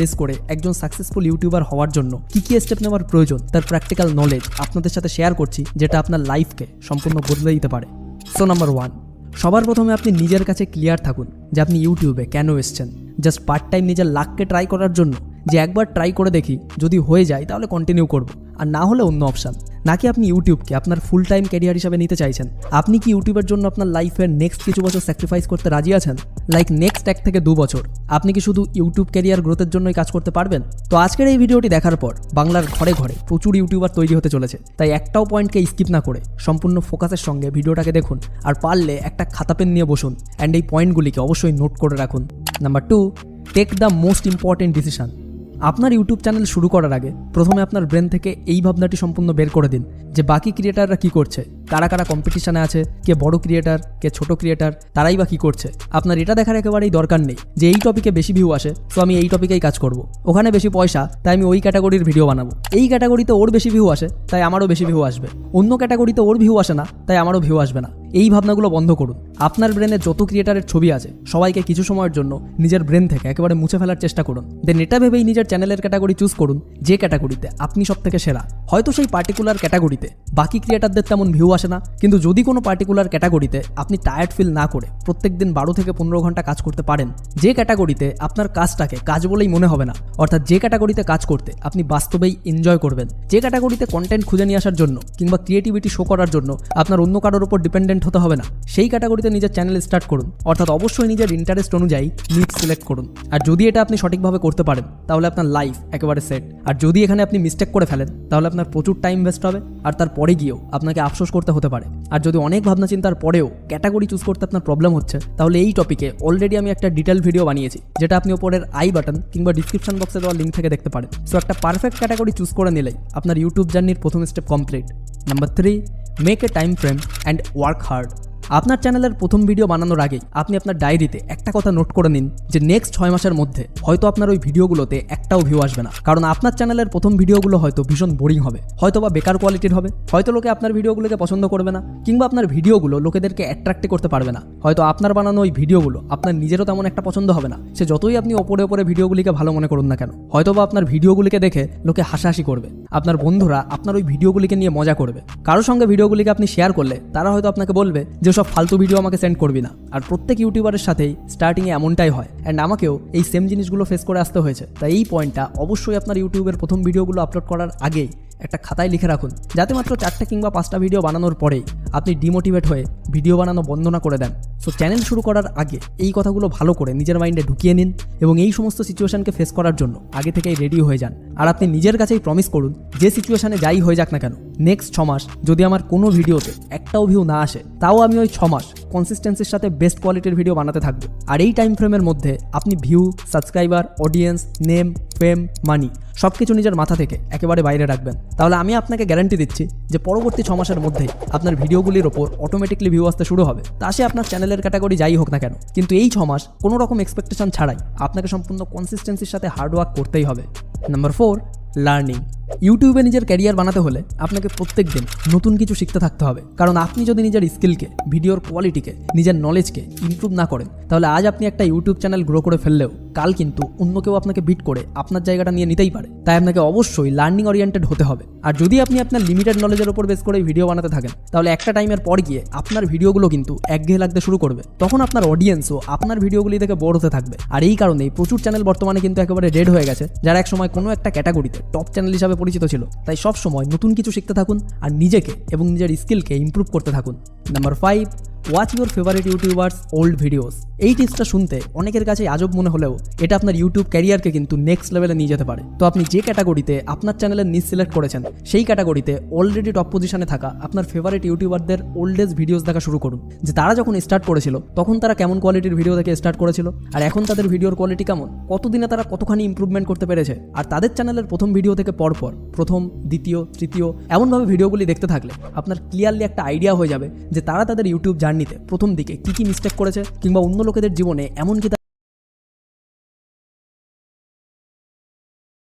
Base করে একজন successful YouTuber হওয়ার জন্য কি কি স্টেপ নেওয়ার প্রয়োজন তার প্র্যাকটিক্যাল নলেজ আপনাদের সাথে শেয়ার করছি যেটা আপনার লাইফকে সম্পূর্ণ বদলে দিতে পারে। সো নাম্বার ওয়ান সবার প্রথমে আপনি নিজের কাছে ক্লিয়ার থাকুন যে আপনি ইউটিউবে কেন এসছেন। জাস্ট পার্ট টাইম নিজের লাককে ট্রাই করার জন্য যে একবার ট্রাই করে দেখি, যদি হয়ে যায় তাহলে কন্টিনিউ করব। আর না হলে অন্য অপশান নাকি আপনি ইউটিউবকে আপনার ফুল টাইম ক্যারিয়ার হিসাবে নিতে চাইছেন? আপনি কি ইউটিউবের জন্য আপনার লাইফের নেক্সট কিছু বছর স্যাক্রিফাইস করতে রাজি আছেন? লাইক নেক্সট এক থেকে দু বছর। আপনি কি শুধু ইউটিউব ক্যারিয়ার গ্রোথের জন্যই কাজ করতে পারবেন? তো আজকের এই ভিডিওটি দেখার পর বাংলার ঘরে ঘরে প্রচুর ইউটিউবার তৈরি হতে চলেছে। তাই একটাও পয়েন্টকে স্কিপ না করে সম্পূর্ণ ফোকাসের সঙ্গে ভিডিওটাকে দেখুন। আর পারলে একটা খাতা পেন নিয়ে বসুন। অ্যান্ড এই পয়েন্টগুলিকে অবশ্যই নোট করে রাখুন। Number two take the most important decision আপনার ইউটিউব চ্যানেল শুরু করার আগে প্রথমে আপনার ব্রেন থেকে এই ভাবনাটি সম্পূর্ণ বের করে দিন যে বাকি ক্রিয়েটাররা কি করছে। কারা কারা কম্পিটিশনে আছে, কে বড় ক্রিয়েটার কে ছোট ক্রিয়েটার তারাই বা কি করছে? আপনার এটা দেখার একেবারেই দরকার নেই যে এই টপিকে বেশি ভিউ আসে তো আমি এই টপিকেই কাজ করব। ওখানে বেশি পয়সা, তাই আমি ওই ক্যাটাগরির ভিডিও বানাবো। এই ক্যাটাগরিতে ওর বেশি ভিউ আসে, তাই আমারও বেশি ভিউ আসবে। অন্য ক্যাটাগরিতে ওর ভিউ আসে না, তাই আমারও ভিউ আসবে না। এই ভাবনাগুলো বন্ধ করুন। আপনার ব্রেনে যত ক্রিয়েটারের ছবি আছে, সবাইকে কিছু সময়ের জন্য নিজের ব্রেন থেকে একেবারে মুছে ফেলার চেষ্টা করুন। দেন এটা ভেবেই নিজের চ্যানেলের ক্যাটাগরি চুজ করুন, যে ক্যাটাগরিতে আপনি সব থেকে সেরা। হয়তো সেই পার্টিকুলার ক্যাটাগরিতে বাকি ক্রিয়েটারদের তেমন ভিউ না। কিন্তু যদি কোনো পার্টিকুলার ক্যাটাগরিতে আপনি টায়ার্ড ফিল না করে প্রত্যেক দিন বারো থেকে পনেরো ঘণ্টা কাজ করতে পারেন, যে ক্যাটাগরিতে আপনার কাজটাকে কাজ বলেই মনে হবে না, অর্থাৎ যে ক্যাটাগরিতে কাজ করতে আপনি বাস্তবেই এনজয় করবেন। যে ক্যাটাগরিতে কন্টেন্ট খুঁজে নিয়ে আসার জন্য কিংবা ক্রিয়েটিভিটি শো করার জন্য আপনার অন্য কারোর উপর ডিপেন্ডেন্ট হতে হবে না, সেই ক্যাটাগরিতে নিজের চ্যানেল স্টার্ট করুন, অর্থাৎ অবশ্যই নিজের ইন্টারেস্ট অনুযায়ী নিট সিলেক্ট করুন। আর যদি এটা আপনি সঠিকভাবে করতে পারেন, তাহলে আপনার লাইফ একেবারে সেট আর যদি এখানে আপনি মিস্টেক করে ফেলেন, তাহলে আপনার প্রচুর টাইম ওয়েস্ট হবে, আর তারপরে গিয়েও আপনাকে আফসোস করতে হতে পারে। আর যদি অনেক ভাবনা চিন্তার পরেও ক্যাটাগরি চুজ করতে আপনার প্রবলেম হচ্ছে, তাহলে এই টপিকে অলরেডি আমি একটা ডিটেল ভিডিও বানিয়েছি, যেটা আপনি ওপরের আই বাটন কিংবা ডিসক্রিপশন বক্সে দেওয়া লিঙ্ক থেকে দেখতে পারেন। সো একটা পারফেক্ট ক্যাটাগরি চুজ করে নিলেই আপনার ইউটিউব জার্নির প্রথম step complete number three make a time frame and work hard আপনার চ্যানেলের প্রথম ভিডিও বানানোর আগেই আপনি আপনার ডায়েরিতে একটা কথা নোট করে নিন যে নেক্সট ছয় মাসের মধ্যে হয়তো আপনার ওই ভিডিওগুলোতে একটাও ভিউ আসবে না। কারণ আপনার চ্যানেলের প্রথম ভিডিওগুলো হয়তো ভীষণ বোরিং হবে হয়তো বা বেকার কোয়ালিটির হবে, হয়তো লোকে আপনার ভিডিওগুলোকে পছন্দ করবে না, কিংবা আপনার ভিডিওগুলো লোকেদেরকে অ্যাট্রাক্ট করতে পারবে না। হয়তো আপনার বানানো ওই ভিডিওগুলো আপনার নিজেরও তেমন একটা পছন্দ হবে না, সে যতই আপনি ওপরে ওপরে ভিডিওগুলিকে ভালো মনে করুন না কেন হয়তো বা আপনার ভিডিওগুলিকে দেখে লোকে হাসাহাসি করবে, আপনার বন্ধুরা আপনার ওই ভিডিওগুলিকে নিয়ে মজা করবে। কারোর সঙ্গে ভিডিওগুলিকে আপনি শেয়ার করলে তারা হয়তো আপনাকে বলবে যে সব ফালতু ভিডিও আমাকে সেন্ড করবি না। আর প্রত্যেক ইউটিউবারের সাথেই স্টার্টিংয়ে এমনটাই হয়। অ্যান্ড আমাকেও এই সেম জিনিসগুলো ফেস করে আসতে হয়েছে। তাই এই পয়েন্টটা অবশ্যই আপনার ইউটিউবের প্রথম ভিডিওগুলো আপলোড করার আগেই একটা খাতায় লিখে রাখুন, যাতে মাত্র চারটে কিংবা পাঁচটা ভিডিও বানানোর পরেই আপনি ডিমোটিভেট হয়ে ভিডিও বানানো বন্ধ না করে দেন। সো চ্যানেল শুরু করার আগে এই কথাগুলো ভালো করে নিজের মাইন্ডে ঢুকিয়ে নিন এবং এই সমস্ত সিচুয়েশনকে ফেস করার জন্য আগে থেকেই রেডি হয়ে যান। আর আপনি নিজের কাছেই প্রমিস করুন, যে সিচুয়েশনে যাই হয়ে যাক না কেন নেক্সট ছ মাস যদি আমার কোনো ভিডিওতে একটাও ভিউ না আসে, তাও আমি ওই ছ মাস কনসিস্টেন্সির সাথে বেস্ট কোয়ালিটির ভিডিও বানাতে থাকব। আর এই টাইম ফ্রেমের মধ্যে আপনি view subscriber audience name fame money সব কিছু নিজের মাথা থেকে একেবারে বাইরে রাখবেন। তাহলে আমি আপনাকে গ্যারান্টি দিচ্ছি যে পরবর্তী ছ মাসের মধ্যেই আপনার ভিডিওগুলির ওপর অটোমেটিকলি ভিউ আসতে শুরু হবে। তা সে আপনার চ্যানেলের ক্যাটাগরি যাই হোক না কেন, কিন্তু এই ছ মাস কোনো রকম এক্সপেকটেশন ছাড়াই আপনাকে সম্পূর্ণ কনসিস্টেন্সির সাথে হার্ডওয়ার্ক করতেই হবে। নাম্বার ফোর লার্নিং ইউটিউবে নিজের ক্যারিয়ার বানাতে হলে আপনাকে প্রত্যেক দিন নতুন কিছু শিখতে থাকতে হবে। কারণ আপনি যদি নিজের স্কিলকে, ভিডিওর কোয়ালিটিকে, নিজের নলেজকে ইমপ্রুভ না করেন, তাহলে আজ আপনি একটা ইউটিউব চ্যানেল গ্রো করে ফেললেও কাল কিন্তু অন্য কেউ আপনাকে বিট করে আপনার জায়গাটা নিয়ে নিতেই পারে। তাই আপনাকে অবশ্যই লার্নিং ওরিয়েন্টেড হতে হবে। আর যদি আপনি আপনার লিমিটেড নলেজের উপর বেস করে ভিডিও বানাতে থাকেন, তাহলে একটা টাইমের পর গিয়ে আপনার ভিডিওগুলো কিন্তু একঘেয়ে লাগতে শুরু করবে। তখন আপনার অডিয়েন্সও আপনার ভিডিওগুলি থেকে বোর হতে থাকবে। আর এই কারণেই প্রচুর চ্যানেল বর্তমানে কিন্তু একেবারে ডেড হয়ে গেছে, যারা এক সময় কোনো একটা ক্যাটাগরিতে টপ চ্যানেল হিসাবে পরিচিত ছিল। তাই সব সময় নতুন কিছু শিখতে থাকুন আর নিজেকে এবং নিজের স্কিলকে ইম্প্রুভ করতে থাকুন। Number five watch your favourite youtubers old videos এই টিপসটা শুনতে অনেকের কাছে আজব মনে হলেও এটা আপনার ইউটিউব ক্যারিয়ারকে কিন্তু নেক্সট লেভেলে নিয়ে যেতে পারে। তো আপনি যে ক্যাটাগরিতে আপনার চ্যানেলের নিজ সিলেক্ট করেছেন, সেই ক্যাটাগরিতে অলরেডি টপ পজিশনে থাকা আপনার ফেভারিট ইউটিউবারদের ওল্ডেস্ট ভিডিওস দেখা শুরু করুন। যে তারা যখন স্টার্ট করেছিল, তখন তারা কেমন কোয়ালিটির ভিডিও দেখে স্টার্ট করেছিল? আর এখন তাদের ভিডিওর কোয়ালিটি কেমন? কতদিনে তারা কতখানি ইম্প্রুভমেন্ট করতে পেরেছে? আর তাদের চ্যানেলের প্রথম ভিডিও থেকে পরপর, প্রথম, দ্বিতীয়, তৃতীয়, এমনভাবে ভিডিওগুলি দেখতে থাকলে আপনার ক্লিয়ারলি একটা আইডিয়া হয়ে যাবে যে তারা তাদের ইউটিউব জার্নিতে প্রথম দিকে কী কী মিস্টেক করেছে কিংবা অন্য লোকেদের জীবনে এমন কি